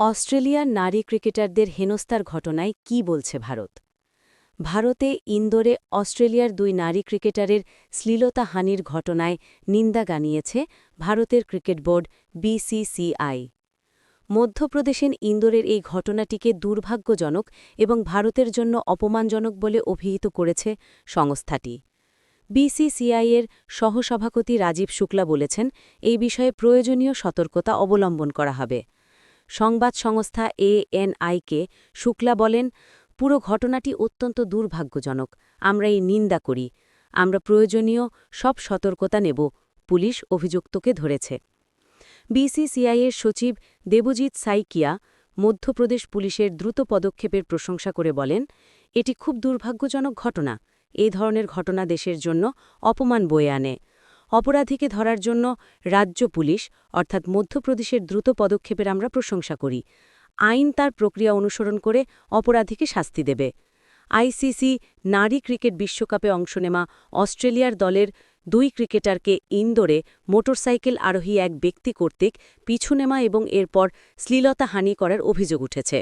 অস্ট্রেলিয়ার নারী ক্রিকেটারদের হেনস্থার ঘটনায় কি বলছে ভারত? ভারতে ইন্দোরে অস্ট্রেলিয়ার দুই নারী ক্রিকেটারের শ্লীলতাহানির ঘটনায় নিন্দা গানিয়েছে ভারতের ক্রিকেট বোর্ড বিসিসিআই মধ্যপ্রদেশের ইন্দোরের এই ঘটনাটিকে দুর্ভাগ্যজনক এবং ভারতের জন্য অপমানজনক বলে অভিহিত করেছে সংস্থাটি। বিসিসিআইয়ের সহসভাপতি রাজীব শুক্লা বলেছেন, এই বিষয়ে প্রয়োজনীয় সতর্কতা অবলম্বন করা হবে। সংবাদ সংস্থা এএনআইকে শুক্লা বলেন, পুরো ঘটনাটি অত্যন্ত দুর্ভাগ্যজনক। আমরা এই নিন্দা করি। আমরা প্রয়োজনীয় সব সতর্কতা নেব পুলিশ অভিযুক্তকে ধরেছে। বিসিসিআইয়ের সচিব দেবজিৎ সাইকিয়া মধ্যপ্রদেশ পুলিশের দ্রুত পদক্ষেপের প্রশংসা করে বলেন, এটি খুব দুর্ভাগ্যজনক ঘটনা। এ ধরনের ঘটনা দেশের জন্য অপমান বয়ে আনে। অপরাধীকে ধরার জন্য রাজ্য পুলিশ, অর্থাৎ মধ্যপ্রদেশের দ্রুত পদক্ষেপের আমরা প্রশংসা করি। আইন তার প্রক্রিয়া অনুসরণ করে অপরাধীকে শাস্তি দেবে। আইসিসি নারী ক্রিকেট বিশ্বকাপে অংশ নেওয়া অস্ট্রেলিয়ার দলের দুই ক্রিকেটারকে ইন্দোরে মোটরসাইকেল আরোহী এক ব্যক্তি কর্তৃক পিছু নেওয়া এবং এরপর শ্লীলতা হানি করার অভিযোগ উঠেছে।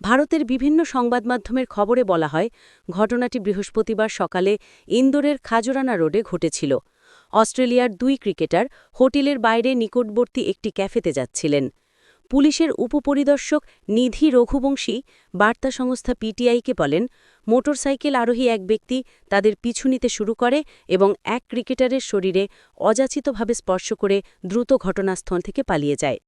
ভারতের বিভিন্ন সংবাদমাধ্যমের খবরে বলা হয়, ঘটনাটি বৃহস্পতিবার সকালে ইন্দোরের খাজরানা রোডে ঘটেছিল। অস্ট্রেলিয়ার দুই ক্রিকেটার হোটেলের বাইরে নিকটবর্তী একটি ক্যাফেতে যাচ্ছিলেন। পুলিশের উপপরিদর্শক নিধি রঘুবংশী বার্তা সংস্থা পিটিআইকে বলেন, মোটরসাইকেল আরোহী এক ব্যক্তি তাদের পিছু নিতে শুরু করে এবং এক ক্রিকেটারের শরীরে অযাচিতভাবে স্পর্শ করে দ্রুত ঘটনাস্থল থেকে পালিয়ে যায়।